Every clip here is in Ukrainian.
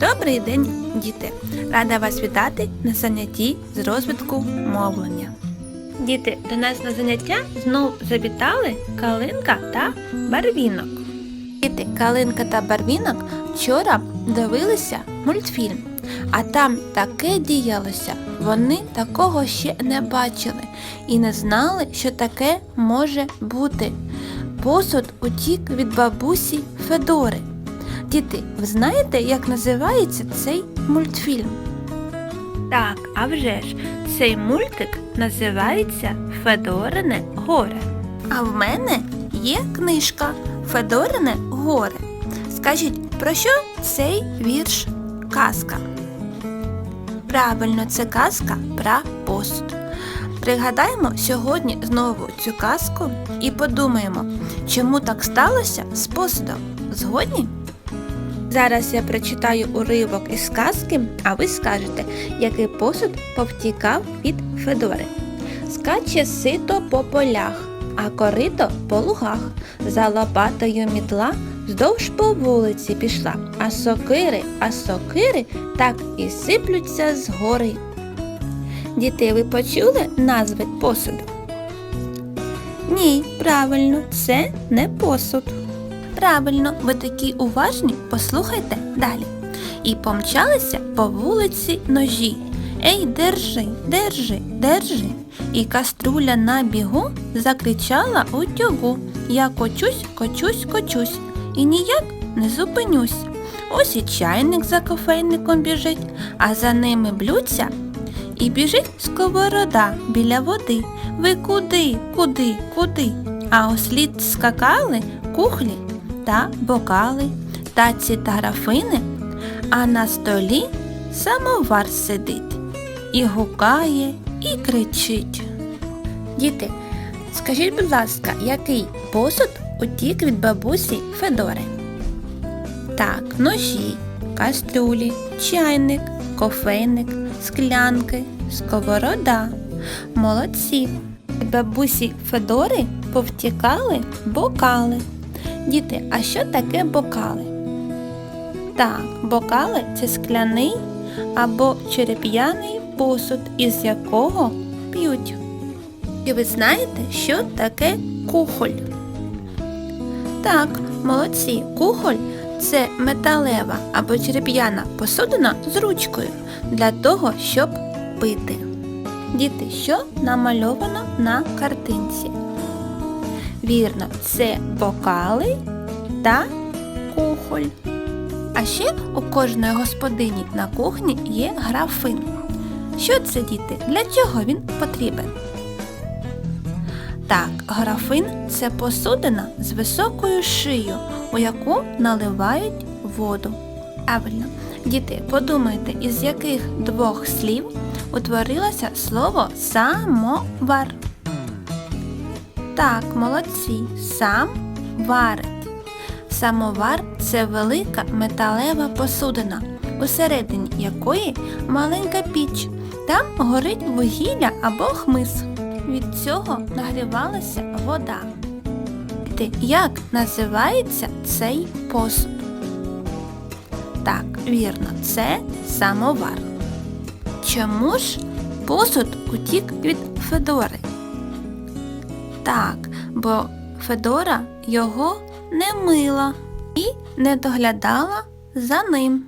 Добрий день, діти! Рада вас вітати на занятті з розвитку мовлення. Діти, до нас на заняття знов завітали Калинка та Барвінок. Діти, Калинка та Барвінок вчора дивилися мультфільм, а там таке діялося. Вони такого ще не бачили і не знали, що таке може бути. Посуд утік від бабусі Федори. Діти, ви знаєте, як називається цей мультфільм? Так, а вже ж, цей мультик називається Федорине горе. А в мене є книжка Федорине горе. Скажіть, про що цей вірш казка? Правильно, це казка про посуд. Пригадаємо сьогодні знову цю казку і подумаємо, чому так сталося з посудом. Згодні? Зараз я прочитаю уривок із казки, а ви скажете, який посуд повтікав від Федори. Скаче сито по полях, а корито по лугах. За лопатою мітла вздовж по вулиці пішла, а сокири, а сокири так і сиплються з гори. Діти, ви почули назви посуду? Ні, правильно, це не посуд. Правильно, ви такі уважні, послухайте далі. І помчалися по вулиці ножі. Ей, держи, держи, держи. І каструля на бігу закричала утюгу. Я кочусь, кочусь, кочусь, і ніяк не зупинюсь. Ось і чайник за кофейником біжить, а за ними блюдця. І біжить сковорода біля води. Ви куди, куди, куди? А услід скакали кухлі та бокали, таці та графини, а на столі самовар сидить і гукає, і кричить. Діти, скажіть, будь ласка, який посуд утік від бабусі Федори? Так, ножі, кастрюлі, чайник, кофейник, склянки, сковорода. Молодці. Від бабусі Федори повтікали бокали. Діти, а що таке бокали? Так, бокали це скляний або череп'яний посуд, із якого п'ють. І ви знаєте, що таке кухоль? Так, молодці, кухоль це металева або череп'яна посудина з ручкою для того, щоб пити. Діти, що намальовано на картинці? Вірно, це бокали та кухоль. А ще у кожної господині на кухні є графин. Що це, діти? Для чого він потрібен? Так, графин це посудина з високою шиєю, у яку наливають воду. Правильно, діти, подумайте, із яких двох слів утворилося слово самовар. Так, молодці, сам варить. Самовар це велика металева посудина, усередині якої маленька піч. Там горить вугілля або хмиз. Від цього нагрівалася вода. Як називається цей посуд? Так, вірно, це самовар. Чому ж посуд утік від Федори? Так, бо Федора його не мила і не доглядала за ним.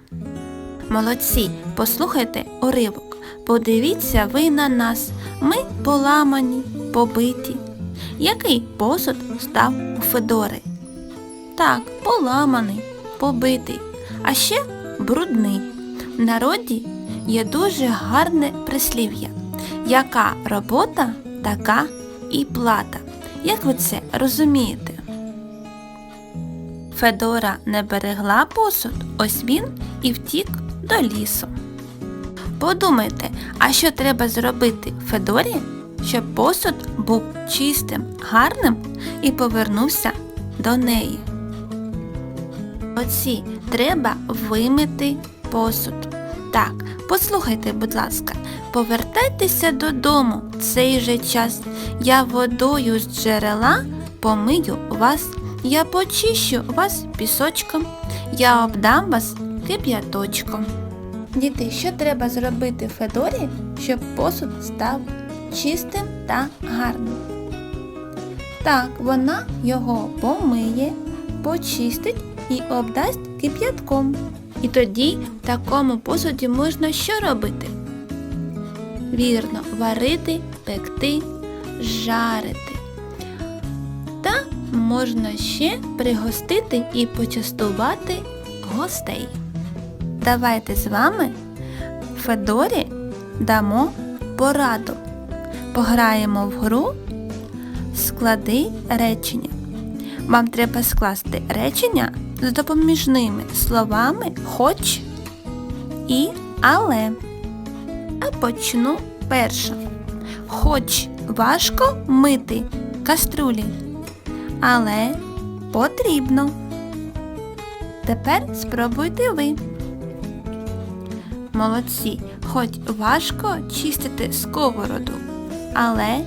Молодці, послухайте уривок. Подивіться ви на нас. Ми поламані, побиті. Який посуд став у Федори? Так, поламаний, побитий, а ще брудний. В народі є дуже гарне прислів'я. Яка робота, така і плата. Як ви це розумієте? Федора не берегла посуд, ось він і втік до лісу. Подумайте, а що треба зробити Федорі, щоб посуд був чистим, гарним і повернувся до неї? Оці треба вимити посуд. Так, послухайте, будь ласка, повертайтеся додому цей же час. Я водою з джерела помию вас, я почищу вас пісочком, я обдам вас кип'яточком. Діти, що треба зробити Федорі, щоб посуд став чистим та гарним? Так, вона його помиє, почистить і обдасть кип'ятком. І тоді в такому посуді можна що робити? Вірно, варити, пекти, жарити. Та можна ще пригостити і почастувати гостей. Давайте з вами Федорі дамо пораду. Пограємо в гру Склади речення. Вам треба скласти речення з допоміжними словами хоч і але. А почну перше. Хоч важко мити каструлі, але потрібно. Тепер спробуйте ви. Молодці, хоч важко чистити сковороду, але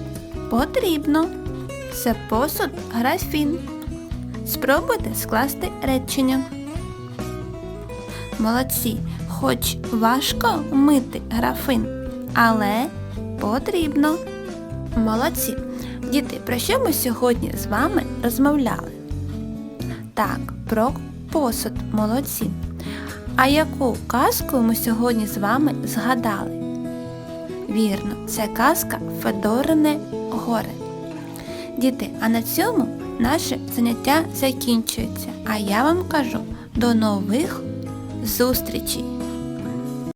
потрібно. Це посуд графін. Спробуйте скласти речення. Молодці, хоч важко мити графин, але потрібно. Молодці. Діти, про що ми сьогодні з вами розмовляли? Так, про посуд. Молодці. А яку казку ми сьогодні з вами згадали? Вірно, це казка Федорине горе. Діти, а на цьому наше заняття закінчується. А я вам кажу до нових зустрічей!